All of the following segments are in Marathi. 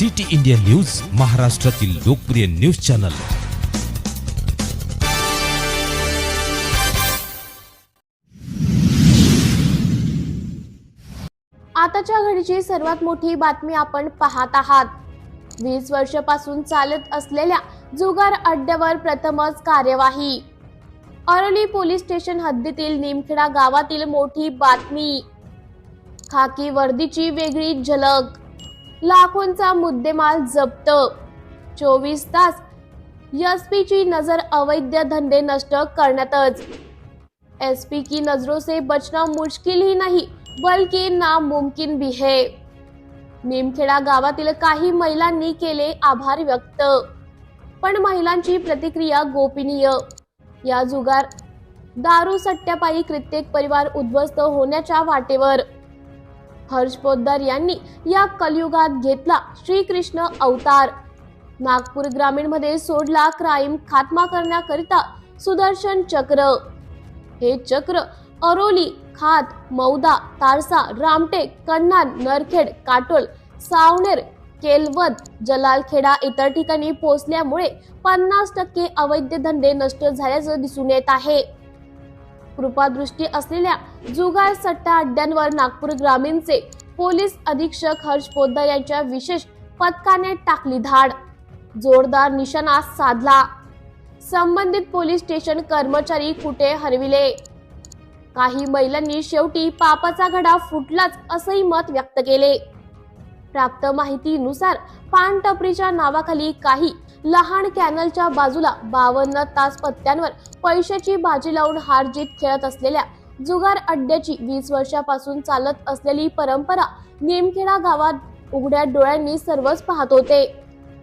सिटी इंडिया न्यूज महाराष्ट्रातील लोकप्रिय न्यूज चॅनल. आताच्या घडीची सर्वात मोठी बातमी आपण पाहत आहात. वीस वर्षापासून चालत असलेल्या जुगार अड्ड्यावर प्रथमच कार्यवाही. अरोली पोलीस स्टेशन हद्दीतील निमखेडा गावातील मोठी बातमी. खाकी वर्दीची वेगळी झलक. लाखोंचा मुद्देमाल जप्त. चोवीस तास एसपी ची नजर अवैध धंदे नष्ट करण्यातच. एस पी की नजरों से बचना मुश्किल ही नाही बल्कि नामुमकिन भी है निमखेडा गावातील काही महिलांनी केले आभार व्यक्त. पण महिलांची प्रतिक्रिया गोपनीय. या जुगार दारू सट्ट्यापायी कित्येक परिवार उद्ध्वस्त होण्याच्या वाटेवर. हर्ष पोद्दार यांनी या कलियुगात घेतला श्रीकृष्ण अवतार. नागपूर ग्रामीणमध्ये सोडला क्राईम खात्मा करण्याकरिता सुदर्शन चक्र. हे चक्र अरोली खात मौदा तारसा रामटेक कन्नान नरखेड काटोल सावनेर केलवद जलालखेडा इतर ठिकाणी पोहोचल्यामुळे पन्नास टक्के अवैध धंदे नष्ट झाल्याचं दिसून येत आहे. कृपादृष्टी असलेल्या जुगार सट्टा अड्ड्यांवर नागपूर ग्रामीणचे पोलीस अधीक्षक हर्ष पोद्दार यांच्या विशेष पथकाने टाकली धाड. जोरदार निशाणा साधला. संबंधित पोलीस स्टेशन कर्मचारी कुठे हरविले? काही महिलांनी शेवटी पापाचा घडा फुटलाच असंही मत व्यक्त केले. प्राप्त माहितीनुसार पानटपरीच्या नावाखाली काही लहान कॅनलच्या बाजूला बावन्न तास पत्त्यांवर पैशाची बाजी लावून हार जीत खेळत असलेल्या जुगार अड्ड्याची वीस वर्षापासून चालत असलेली परंपरा नेमखेडा गावात उघड्या डोळ्यांनी सर्वच पाहत होते.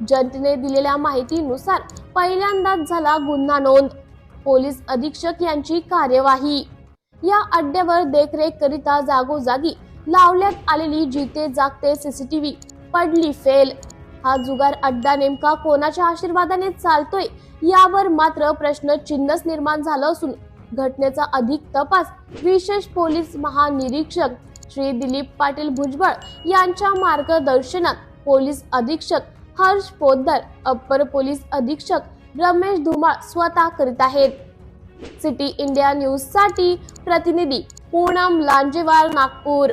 जनतेने दिलेल्या माहितीनुसार पहिल्यांदाच झाला गुन्हा नोंद. पोलीस अधीक्षक यांची कार्यवाही. या अड्ड्यावर देखरेख करिता जागोजागी लावण्यात आलेली जिते जागते सीसीटीव्ही पडली फेल. हा जुगार अड्डा नेमका कोणाच्या आशीर्वादाने चालतोय? यावर मात्र प्रश्न चिन्हच निर्माण झालं असून घटनेचा अधिक तपास विशेष पोलीस महानिरीक्षक श्री दिलीप पाटील भुजबळ यांच्या मार्गदर्शनात पोलीस अधीक्षक हर्ष पोद्दार अप्पर पोलीस अधीक्षक रमेश धुमाळ स्वतः करीत आहेत. सिटी इंडिया न्यूजसाठी प्रतिनिधी पूनम लांजेवार नागपूर.